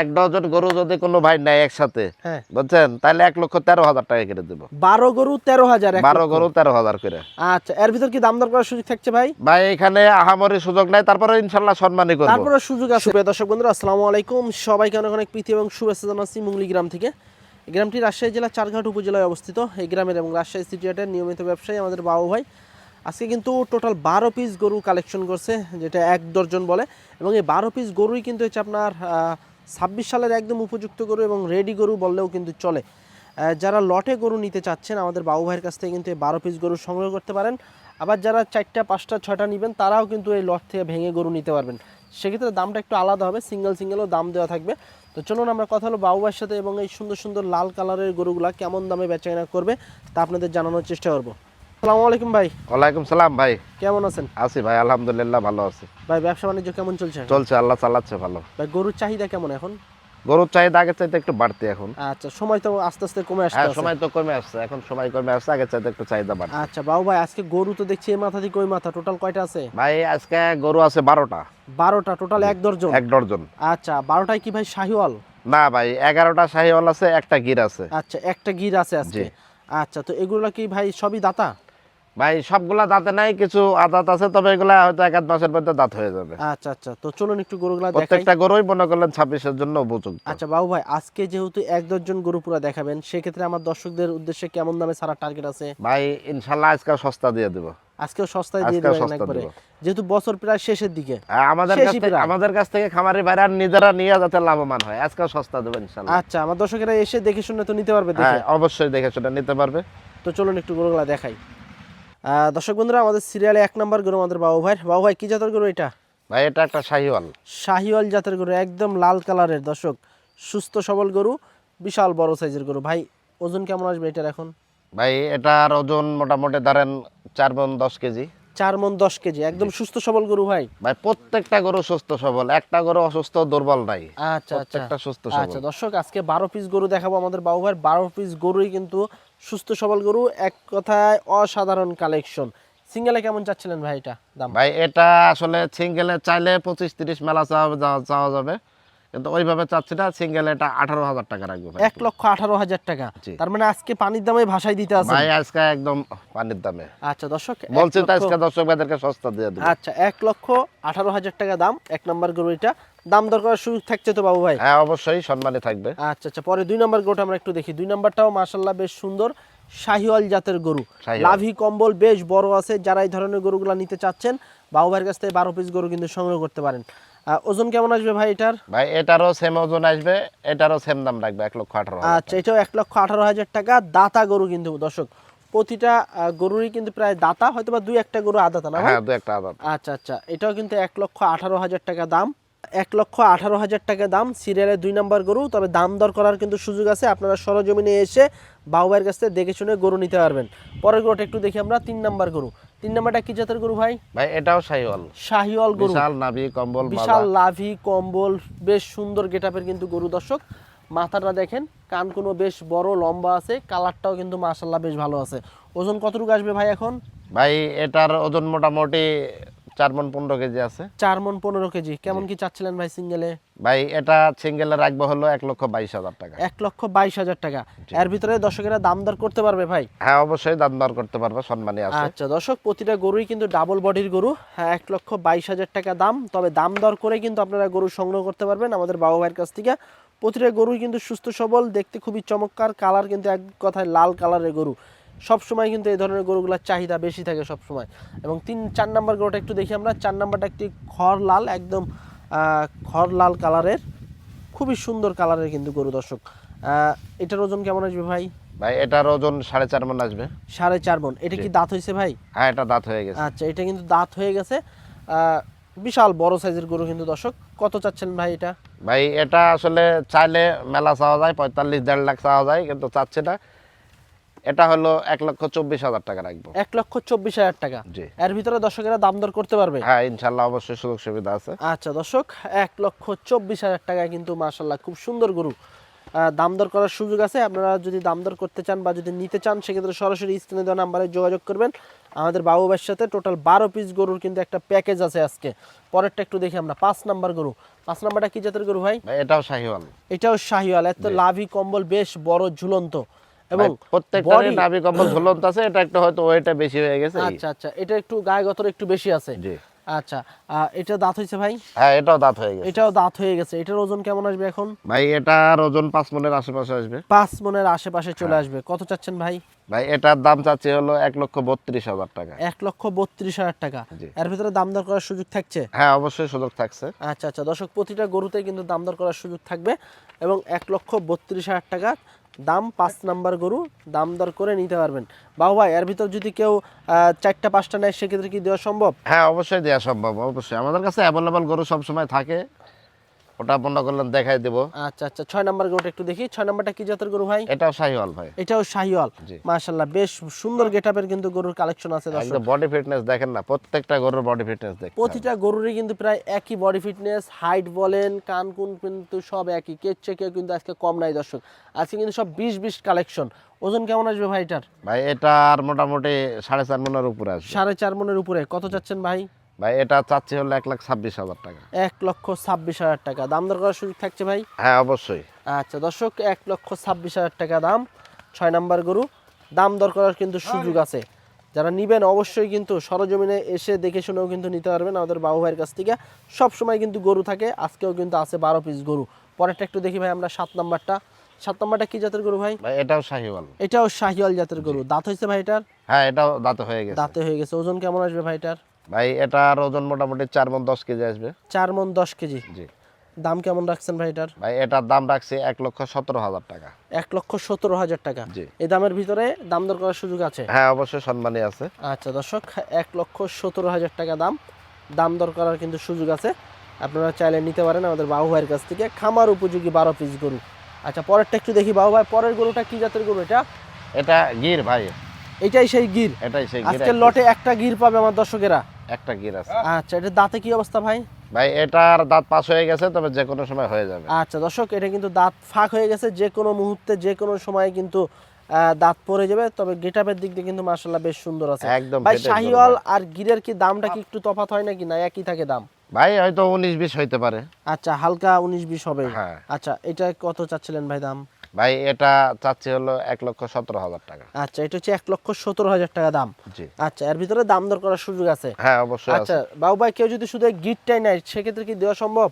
এক ডজন গরু যদি কোনো ভাই নেয় একসাথে হ্যাঁ। বুঝছেন? তাহলে এক লক্ষ তেরো হাজার টাকা করে দেবো। বারো গরু তেরো হাজার বারো গরু তেরো হাজার করে। আচ্ছা এর ভিতর কি দাম দর করার সুযোগ থাকছে ভাই? ভাই এখানে আহামরি সুযোগ নাই তারপরে ইনশাল্লাহ সম্মানই করব। তারপরে সুযোগ আছে। প্রিয় দর্শক বন্ধুরা আসসালামু আলাইকুম। সবাইকে অনেক অনেক প্রীতি এবং শুভেচ্ছা জানাচ্ছি মুঙ্গলি গ্রাম থেকে। এই গ্রামটি রাজশাহী জেলার চারঘাট উপজেলায় অবস্থিত। এই গ্রামের এবং রাজশাহী সিটি হাটের নিয়মিত ব্যবসায়ী আমাদের বাবু ভাই। আজকে কিন্তু টোটাল বারো পিস গরু কালেকশন করছে যেটা এক দর্জন বলে। এবং এই বারো পিস গরুই কিন্তু হচ্ছে আপনার ছাব্বিশ সালের একদম উপযুক্ত গরু এবং রেডি গরু বললেও কিন্তু চলে। যারা লটে গরু নিতে চাচ্ছেন, আমাদের বাবু ভাইয়ের কাছ থেকে কিন্তু এই বারো পিস গরু সংগ্রহ করতে পারেন। আবার যারা চারটা, পাঁচটা ছটা নেবেন, তারাও কিন্তু এই লট থেকে ভেঙে গরু নিতে পারবেন। সেক্ষেত্রে দামটা একটু আলাদা হবে সিঙ্গেল সিঙ্গেলও দাম দেওয়া থাকবে। তো চলুন আমরা কথা হলো বাবু ভাইয়ের সাথে এবং এই সুন্দর সুন্দর লাল কালারের গরুগুলা কেমন দামে বেচাকেনা করবে তা আপনাদের জানানোর চেষ্টা করব। আসসালামু আলাইকুম ভাই। ওয়ালাইকুম সালাম ভাই। কেমন আছেন? আছি ভাই আলহামদুলিল্লাহ ভালো আছি। ভাই ব্যবসা বাণিজ্য কেমন চলছে চলছে আল্লাহ চালাচ্ছে ভালো। ভাই গরুর চাহিদা কেমন এখন? গরুর চাহিদা আগের চাইতে একটু বাড়তি এখন। আচ্ছা সময় তো আস্তে আস্তে কমে আসছে। হ্যাঁ সময় তো কমে আসছে এখন সময় কমে আসছে আগের চাইতে একটু চাহিদা বাড়ছে। আচ্ছা বাবু ভাই আজকে গরু তো দেখছি এই মাথা থেকে ওই মাথা টোটাল কয়টা আছে? ভাই আজকে গরু আছে বারোটা। বারোটা টোটাল এক দর্জন এক আচ্ছা বারোটায় কি ভাই শাহিওয়াল? না ভাই এগারোটা শাহিওয়াল আছে একটা গির আছে। আচ্ছা একটা গির আছে আজকে। আচ্ছা তো এগুলো কি ভাই সবই দাতা? ভাই সবগুলা দাঁতে নাই কিছু আদাত আছে তবে এগুলা হয়তো এক আধ মাসের মধ্যে দাঁত হয়ে যাবে। আচ্ছা আচ্ছা। তো চলুন একটু গরুগুলা প্রত্যেকটা গরুই মনে করলেন ছাব্বিশের জন্য উপযুক্ত। আচ্ছা বাবু ভাই আজকে যেহেতু এক দশজন গরু পুরা দেখাবেন সেক্ষেত্রে আমার দর্শকদের উদ্দেশ্যে কেমন দামে ছাড়ার টার্গেট আছে? ভাই ইনশাল্লাহ আজকে সস্তা দিয়ে দেবো। আজকেও সস্তায় দিয়ে দেবেন একবারে। যেহেতু বছর প্রায় শেষের দিকে। হ্যাঁ, আমাদের কাছ থেকে। আমাদের কাছ থেকে খামারি ভাইরা নিজেরা নিয়ে যাতে লাভবান হয়। আজকেও সস্তা দেবো ইনশাল্লাহ। আচ্ছা আমার দর্শকেরা এসে দেখে শুনে তো নিতে পারবে দেখে। হ্যাঁ অবশ্যই দেখে সেটা নিতে পারবে। তো চলুন একটু গরুগুলা দেখাই। দর্শক বন্ধুরা আমাদের সিরিয়ালে এক নম্বর গরু আমাদের বাবু ভাই। বাবু ভাই কি জাতের গরু এটা? ভাই এটা একটা শাহিওয়াল। শাহিওয়াল জাতের গরু একদম লাল কালারের। দর্শক সুস্থ সবল গরু বিশাল বড় সাইজের গরু। ভাই ওজন কেমন আসবে এটার এখন? ভাই এটার ওজন মোটামুটি ধরেন চার মন দশ কেজি। চার মন দশ কেজি একদম সুস্থ সবল গরু ভাই? ভাই প্রত্যেকটা গরু সুস্থ সবল একটা গরু অসুস্থ দুর্বল নাই। আচ্ছা আচ্ছা। প্রত্যেকটা সুস্থ আচ্ছা দর্শক আজকে বারো পিস গরু দেখাবো আমাদের বাবু ভাই বারো পিস গরুই কিন্তু সুস্থ সবল গরু এক কথায় অসাধারণ কালেকশন সিঙ্গেলে কেমন চাচ্ছিলেন ভাই এটা দাম? ভাই এটা আসলে সিঙ্গেলে চাইলে পঁচিশ তিরিশ মেলা চাওয়া যাবে কিন্তু ওইভাবে চাচ্ছি না সিঙ্গেল এটা আঠারো হাজার টাকা রাখব এক লক্ষ আঠারো হাজার টাকা। তার মানে আজকে পানির দামে ভাষায় দিতে আছে ভাই আজকে একদম পানির দামে। আচ্ছা দর্শক এক বলছি তো আজকে দর্শক ভাইদেরকে সস্তা দিয়ে দেবো। আচ্ছা এক লক্ষ আঠারো হাজার টাকা দাম এক নম্বর গরু এটা। দাম দর করার সুযোগ থাকছে তো বাবু ভাই? হ্যাঁ অবশ্যই সম্মানে থাকবে। আচ্ছা আচ্ছা পরে দুই নম্বর গরুটা আমরা একটু দেখি। দুই নম্বরটাও মাশাল্লাহ বেশ সুন্দর। শাহিওয়াল জাতের গরু। লাভি কম্বল বেশ বড় আছে। যারা এই ধরনের গরুগুলা নিতে চাচ্ছেন বাবু ভাইয়ের কাছ থেকে বারো পিস গরু কিন্তু সংগ্রহ করতে পারেন। ওজন কেমন আসবে ভাই এটার? ভাই এটারও সেম ওজন আসবে এটারও সেম দাম রাখবে এক লক্ষ আঠারো আচ্ছা এটাও এক লক্ষ আঠারো হাজার টাকা। দাতা গরু কিন্তু দর্শক প্রতিটা গরুরই কিন্তু প্রায় দাতা হয়তো বা দুই একটা গরু আদাতা না হ্যাঁ দু একটা আদাত। আচ্ছা আচ্ছা এটাও কিন্তু এক লক্ষ আঠারো হাজার টাকা দাম। এক লক্ষ আঠারো হাজার টাকা দাম সিরিয়ালের দুই নম্বর গরু। তবে দাম দর করার কিন্তু সুযোগ আছে আপনারা সরজমিনে এসে বাউবাইয়ের কাছ থেকে দেখে শুনে গরু নিতে পারবেন। পরের গরুটা একটু দেখি আমরা তিন নম্বর গরু। তিন নম্বরটা কি জাতের গরু ভাই? ভাই এটাও শাহিওয়াল। শাহিওয়াল গরু। বিশাল নাভি কম্বল বিশাল। লাভি কম্বল বেশ সুন্দর গেটাপের কিন্তু গরু দর্শক। মাথাটা দেখেন কান কোনো বেশ বড় লম্বা আছে কালারটাও কিন্তু মাশাল্লাহ বেশ ভালো আছে। ওজন কতটুকু আসবে ভাই এখন? ভাই এটার ওজন মোটামুটি চার মন পনেরো কেজি আছে। চার মন পনেরো কেজি। কেমন কি চাচ্ছিলেন ভাই সিঙ্গেলে? ভাই এটা সিঙ্গেলে রাখব হলো এক লক্ষ বাইশ হাজার টাকা। এক লক্ষ বাইশ হাজার টাকা। এর ভিতরে দর্শকেরা দাম দর করতে পারবে ভাই? হ্যাঁ অবশ্যই দাম দর করতে পারবে সম্মানী আছে। আচ্ছা দর্শক প্রতিটা গরুই কিন্তু ডাবল বডির গরু। হ্যাঁ এক লক্ষ বাইশ হাজার টাকা দাম। তবে দাম দর করে কিন্তু আপনারা গরু সংগ্রহ করতে পারবেন আমাদের বাবা ভাইয়ের কাছ থেকে। প্রতিটা গরুই কিন্তু সুস্থ সবল দেখতে খুবই চমৎকার। কালার কিন্তু এক কথায় লাল কালারের গরু। সব সময় কিন্তু এই ধরনের গরুগুলোর চাহিদা বেশি থাকে সব সময় এবং তিন চার নাম্বার গরুটা একটু দেখি আমরা। চার নাম্বারটা একটি খড় লাল একদম খড় লাল কালারের খুবই সুন্দর কালারের কিন্তু গরু দর্শক। এটার ওজন কেমন আসবে ভাই? ভাই এটার ওজন সাড়ে চার মন আসবে। সাড়ে চার মন। এটা কি দাঁত হয়েছে ভাই? হ্যাঁ এটা দাঁত হয়ে গেছে। আচ্ছা এটা কিন্তু দাঁত হয়ে গেছে। বিশাল বড় সাইজের গরু কিন্তু দর্শক। কত চাচ্ছেন ভাই এটা? ভাই এটা আসলে চাইলে মেলা চাওয়া যায় পঁয়তাল্লিশ দেড় লাখ চাওয়া যায় কিন্তু চাচ্ছে না। এটা হলো এক লক্ষ চব্বিশ হাজার টাকা রাখব। এক লক্ষ চব্বিশ হাজার টাকা। জি। এর ভিতরে দর্শকেরা দাম দর করতে পারবে? হ্যাঁ ইনশাল্লাহ অবশ্যই সুযোগ সুবিধা আছে। আচ্ছা দর্শক এক লক্ষ চব্বিশ হাজার টাকা কিন্তু মাশাল্লাহ খুব সুন্দর গরু। দাম দর করার সুযোগ আছে। আপনারা যদি দাম দর করতে চান বা যদি নিতে চান সেক্ষেত্রে সরাসরি স্ক্রিনে দেওয়া নাম্বারে যোগাযোগ করবেন। আমাদের বাবু ভাইয়ের সাথে টোটাল বারো পিস গরুর কিন্তু একটা প্যাকেজ আছে আজকে। পরেরটা একটু দেখি আমরা। পাঁচ নাম্বার গরু। পাঁচ নাম্বারটা কি জাতের গরু ভাই? ভাই এটাও শাহিওয়াল। এটাও শাহিওয়াল। এত লাভি কম্বল বেশ বড় ঝুলন্ত। এবং নাভি কম্বল ঝুলন্ত আছে এটা একটু হয়তো ওয়েটটা বেশি হয়ে গেছে। আচ্ছা আচ্ছা এটা একটু গায়ে গতর একটু বেশি আছে। জি। আচ্ছা এটা দাঁত হয়েছে ভাই? হ্যাঁ এটাও দাঁত হয়ে গেছে। এটাও দাঁত হয়ে গেছে। এটার ওজন কেমন আসবে এখন? ভাই এটার ওজন পাঁচ মনের আশেপাশে আসবে। পাঁচ মনের আশেপাশে চলে হ্যাঁ। আসবে। কত চাচ্ছেন ভাই? ভাই এটার দাম চাচ্ছি হলো এক লক্ষ বত্রিশ হাজার টাকা। এক লক্ষ বত্রিশ হাজার টাকা। এর ভিতরে দাম দর করার সুযোগ থাকছে? হ্যাঁ অবশ্যই সুযোগ থাকছে। আচ্ছা আচ্ছা দর্শক প্রতিটা গরুতে কিন্তু দাম দর করার সুযোগ থাকবে এবং এক লক্ষ বত্রিশ হাজার টাকা দাম পাঁচ নাম্বার গরু, দাম দর করে নিতে পারবেন। বাবু ভাই, এর ভিতর যদি কেউ চারটা, পাঁচটা নেয়, সেক্ষেত্রে কি দেওয়া সম্ভব? হ্যাঁ অবশ্যই দেওয়া সম্ভব, অবশ্যই। আমাদের কাছে অ্যাভেলেবল গরু সবসময় থাকে। ওটা মনে করলেন দেখাই দেবো। আচ্ছা আচ্ছা ছয় নাম্বার গরুটা একটু দেখি। ছয় নাম্বারটা কি জাতের গরু ভাই? এটাও শাহিওয়াল ভাই। এটাও শাহিওয়াল। মাশাল্লাহ বেশ সুন্দর গেটআপের কিন্তু গরুর কালেকশন আছে একদম বডি ফিটনেস দেখেন না প্রত্যেকটা গরুর বডি ফিটনেস দেখেন প্রতিটা গরুরই কিন্তু প্রায় একই বডি ফিটনেস হাইট বলেন কান কুন কিন্তু সব একই কের চেকেও কিন্তু আজকে কম নাই দর্শক। আজকে কিন্তু সব বিশ বিশ কালেকশন ওজন কেমন আসবে ভাই এটার? ভাই এটার মোটামুটি সাড়ে চার মনের উপরে আসবে। সাড়ে চার মনের উপরে। কত চাচ্ছেন ভাই? ভাই এটা চাচ্ছি হলো এক লাখ ছাব্বিশ হাজার টাকা। এক লক্ষ ছাব্বিশ হাজার টাকা। দাম দর করার সুযোগ থাকছে ভাই? হ্যাঁ অবশ্যই। আচ্ছা দর্শক এক লক্ষ ছাব্বিশ হাজার টাকা দাম। ছয় নাম্বার গরু। দাম দর করার কিন্তু সুযোগ আছে। যারা নিবেন অবশ্যই কিন্তু সরজমিনে এসে দেখে শুনেও কিন্তু নিতে পারবেন। আমাদের বাবু ভাইয়ের কাছ থেকে। সবসময় কিন্তু গরু থাকে আজকেও কিন্তু আছে বারো পিস গরু। পরেরটা একটু দেখি ভাই আমরা সাত নাম্বারটা। সাত নাম্বারটা কি জাতের গরু ভাই? এটাও শাহিওয়াল। এটাও শাহিওয়াল জাতের গরু। দাঁত হয়েছে ভাই এটার? হ্যাঁ এটাও দাঁত হয়ে গেছে। দাঁতে হয়ে গেছে। ওজন কেমন আসবে ভাই এটার? ভাই এটার ওজন মোটামুটি চার মন দশ কেজি আসবে। চার মন দশ কেজি? জি। দাম কেমন রাখছেন ভাই এটার? ভাই এটার দাম রাখছে এক লক্ষ সতেরো হাজার টাকা। এক লক্ষ সতেরো হাজার টাকা। জি। এই দামের ভিতরে দাম দর করার সুযোগ আছে? হ্যাঁ অবশ্যই সম্মানী আছে। আচ্ছা দর্শক এক লক্ষ সতেরো হাজার টাকা দাম। দাম দর করার কিন্তু সুযোগ আছে। আপনারা চাইলে নিতে পারেন আমাদের বাবু ভাইয়ের কাছ থেকে। খামার উপযোগী বারো পিস গরু। আচ্ছা পরেরটা একটু দেখি বাবু ভাই। পরের গরুটা কি জাতের গরু এটা? এটা গির ভাই। এটাই সেই গির। এটাই সেই গির আজকের এক লটে একটা গির পাবে আমার দর্শকেরা। একটা গির আছে। আচ্ছা এটা দাঁতে কি অবস্থা ভাই? ভাই এটার দাঁত পাস হয়ে গেছে তবে যে কোনো সময় হয়ে যাবে। আচ্ছা দর্শক এটা কিন্তু দাঁত ফাঁক হয়ে গেছে যে কোনো মুহূর্তে যে কোনো সময় কিন্তু দাঁত পড়ে যাবে তবে গেটাপের দিক দিয়ে কিন্তু মার্শাল্লাহ বেশ সুন্দর আছে। একদম ভাই শাহিওয়াল আর গিরের কি দামটা কি একটু তফাৎ হয় নাকি? না একই থাকে দাম? ভাই হয়তো উনিশ বিশ হইতে পারে। আচ্ছা হালকা উনিশ বিশ হবে। হ্যাঁ। আচ্ছা এটা কত চাচ্ছিলেন ভাই দাম? ভাই এটা চাচ্ছি হলো এক লক্ষ সতেরো হাজার টাকা। আচ্ছা এটা হচ্ছে এক লক্ষ সতেরো হাজার টাকা দাম। জি। আচ্ছা এর ভিতরে দাম দর করার সুযোগ আছে? হ্যাঁ অবশ্যই আচ্ছা বাবু ভাই কেউ যদি শুধু গিটটাই নেয় সেক্ষেত্রে কি দেওয়া সম্ভব?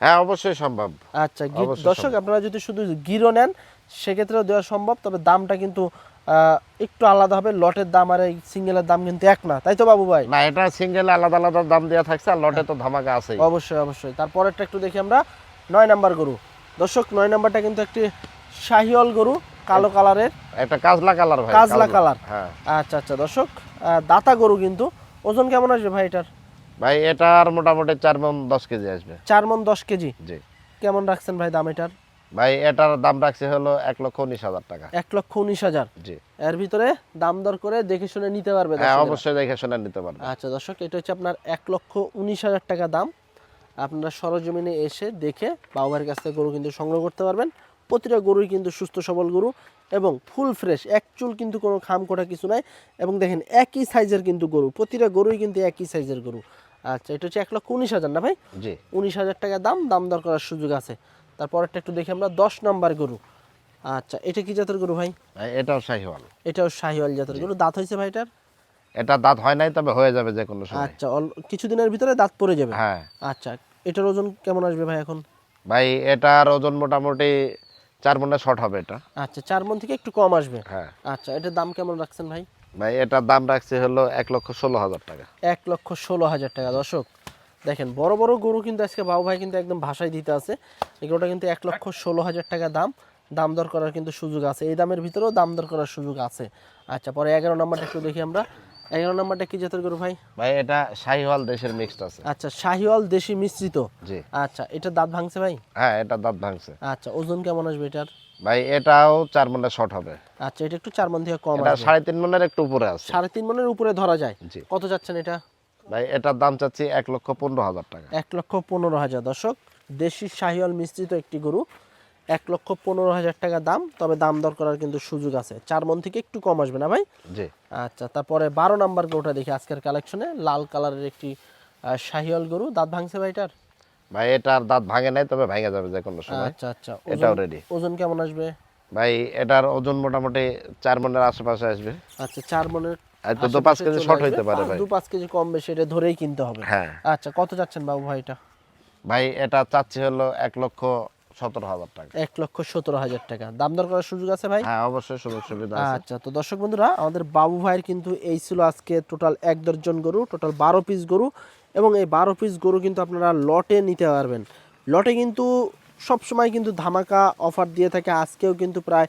হ্যাঁ অবশ্যই সম্ভব। আচ্ছা দর্শক আপনারা যদি শুধু গিরও নেন সেক্ষেত্রেও দেওয়া সম্ভব তবে দামটা কিন্তু একটু আলাদা হবে। লটের দাম আর এই সিঙ্গেলের দাম কিন্তু এক না। তাই তো বাবু ভাই? না এটা সিঙ্গেল আলাদা আলাদা দাম দেওয়া থাকছে আর লটে তো ধামাকা আছে অবশ্যই অবশ্যই। তারপরেরটা একটু দেখি আমরা। নয় নাম্বার গরু। দর্শক নয় নাম্বারটা কিন্তু একটি শাহিওয়াল গরু কালো কালারের। একটা কাজলা কালার ভাই কাজলা কালার। হ্যাঁ। আচ্ছা আচ্ছা দর্শক দাতা গরু কিন্তু। ওজন কেমন আসবে ভাই এটার? ভাই এটার মোটামুটি চার মন দশ কেজি আসবে। চার মন দশ কেজি? জি। কেমন রাখছেন ভাই দাম এটার? ভাই এটার দাম রাখছে হলো এক লক্ষ উনিশ হাজার টাকা। এক লক্ষ উনিশ হাজার? জি। এর ভিতরে দাম দর করে দেখে শুনে নিতে পারবে হ্যাঁ অবশ্যই দেখে শুনে নিতে পারবে। আচ্ছা দর্শক এটা হচ্ছে আপনার এক লক্ষ উনিশ হাজার টাকা দাম। আপনারা সরজমিনে এসে দেখে বাবার কাছ থেকে গরু কিন্তু সংগ্রহ করতে পারবেন। প্রতিটা গরুই কিন্তু সুস্থ সবল গরু এবং ফুল ফ্রেশ এক চুল কিন্তু কোনো খাম কোটা কিছু নাই। এবং দেখেন একই সাইজের কিন্তু গরু প্রতিটা গরুই কিন্তু একই সাইজের গরু। আচ্ছা এটা হচ্ছে এক লক্ষ উনিশ হাজার না ভাই? জি। উনিশ হাজার টাকা দাম দাম দর করার সুযোগ আছে। তারপরেরটা একটু দেখি আমরা দশ নাম্বার গরু। আচ্ছা এটা কি জাতের গরু ভাই? ভাই এটাও শাহিওয়াল। এটাও শাহিওয়াল জাতের গরু। দাঁত হয়েছে ভাই এটার? এটা দাঁত হয় নাই তবে হয়ে যাবে যে কোনো সময়। আচ্ছা কিছুদিনের ভিতরে দাঁত পড়ে যাবে? হ্যাঁ। আচ্ছা এটার ওজন কেমন আসবে ভাই এখন? ভাই এটার ওজন মোটামুটি চার মনে শর্ট হবে এটা। আচ্ছা চার মন থেকে একটু কম আসবে? হ্যাঁ। আচ্ছা এটার দাম কেমন রাখছেন ভাই? ভাই এটার দাম রাখছে হলো এক লক্ষ ষোলো হাজার টাকা। এক লক্ষ ষোলো হাজার টাকা দর্শক। দেখেন বড় বড় গরু কিন্তু আজকে বাবু ভাই কিন্তু একদম ভাষায় দিতে আছে। এগুলোটা কিন্তু এক লক্ষ ষোলো হাজার টাকা দাম। দাম দর করার কিন্তু সুযোগ আছে। এই দামের ভিতরেও দাম দর করার সুযোগ আছে। আচ্ছা পরে এগারো নম্বরটা একটু দেখি আমরা। এগারো নম্বরটা কি জাতের গরু ভাই? ভাই এটা শাহিওয়াল দেশের মিক্সড আছে। আচ্ছা শাহিওয়াল দেশি মিশ্রিত? জি। আচ্ছা এটা দাঁত ভাঙছে ভাই? হ্যাঁ এটা দাঁত ভাঙছে। আচ্ছা ওজন কেমন আসবে এটার? ভাই এটাও চার মনে শর্ট হবে। আচ্ছা এটা একটু চার মন থেকে কম এটা সাড়ে তিন মনের একটু উপরে আছে। সাড়ে তিন মনের উপরে ধরা যায়। জি। কত যাচ্ছেন এটা? ভাই এটার দাম চাচ্ছি এক লক্ষ পনেরো হাজার টাকা। এক লক্ষ পনেরো হাজার। দর্শক দেশি শাহিওয়াল মিশ্রিত একটি গরু। এক লক্ষ পনেরো হাজার টাকা দাম তবে দাম দর করার কিন্তু সুযোগ আছে। চার মন থেকে একটু কম আসবে না ভাই? জি। আচ্ছা তারপরে বারো নাম্বার গরুটা দেখি আজকের কালেকশনে লাল কালারের একটি আহ, শাহিওয়াল গরু। দাঁত ভাঙছে ভাইটার ভাই এটার দাঁত ভাঙে নাই তবে ভেঙে যাবে যে কোনো সময়। আচ্ছা আচ্ছা। এটাও ready। ওজন কেমন আসবে? ভাই এটার ওজন মোটামুটি চার মনের আশেপাশে আসবে। আচ্ছা চার মনের তো দু পাঁচ কেজি শর্ট হইতে পারে ভাই। দু পাঁচ কেজি কম বেশি এটা ধরেই কিনতে হবে। হ্যাঁ। আচ্ছা কত যাচ্ছেন বাবু ভাই এটা? ভাই এটা চাচ্ছি হলো এক লক্ষ সতেরো হাজার টাকা। এক লক্ষ সতেরো হাজার টাকা। দাম দর করার সুযোগ আছে ভাই? হ্যাঁ অবশ্যই সুযোগ সুবিধা আছে। আচ্ছা তো দর্শক বন্ধুরা আমাদের বাবু ভাইয়ের কিন্তু এই ছিল আজকে টোটাল এক দর্জন গরু টোটাল বারো পিস গরু এবং এই বারো পিস গরু কিন্তু আপনারা লটে নিতে পারবেন। লটে কিন্তু সব সময় কিন্তু ধামাকা অফার দিয়ে থাকে। আজকেও কিন্তু প্রায়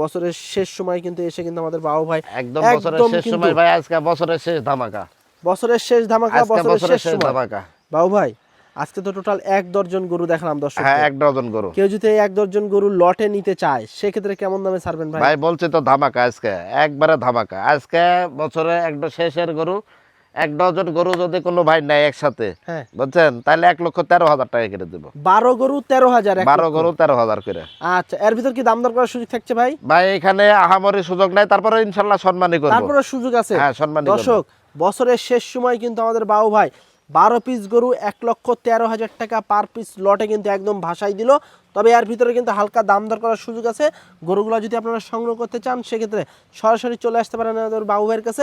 বছরের শেষ সময় কিন্তু এসে কিন্তু আমাদের বাবু ভাই একদম বছরের শেষ সময় ভাই আজকে বছরের শেষ ধামাকা। বছরের শেষ ধামাকা বছরের শেষ ধামাকা। বাবু ভাই আজকে তো টোটাল এক দর্জন গরু দেখলাম দর্শক হ্যাঁ এক ডজন গরু। কেউ যদি এক দর্জন গরু লটে নিতে চায় সেক্ষেত্রে কেমন দামে ছাড়বেন ভাই? ভাই বলছি তো ধামাকা আজকে একবারে ধামাকা। আজকে বছরে একটা শেষের গরু এক ডজন গরু যদি কোনো ভাই নেয় একসাথে হ্যাঁ। বুঝছেন? তাহলে এক লক্ষ তেরো হাজার টাকা করে দেবো। বারো গরু তেরো হাজার বারো গরু তেরো হাজার করে। আচ্ছা এর ভিতর কি দাম দর করার সুযোগ থাকছে ভাই? ভাই এখানে আহামরি সুযোগ নাই তারপরে ইনশাল্লাহ সম্মানই করব। তারপরে সুযোগ আছে। হ্যাঁ সম্মানই করব। দর্শক বছরের শেষ সময় কিন্তু আমাদের বাবু ভাই বারো পিস গরু এক লক্ষ তেরো হাজার টাকা পার পিস লটে কিন্তু একদম ভাসাই দিল। তবে এর ভিতরে কিন্তু হালকা দাম দর করার সুযোগ আছে। গরুগুলো যদি আপনারা সংগ্রহ করতে চান, সেক্ষেত্রে সরাসরি চলে আসতে পারেন আমাদের বাবু ভাইয়ের কাছে।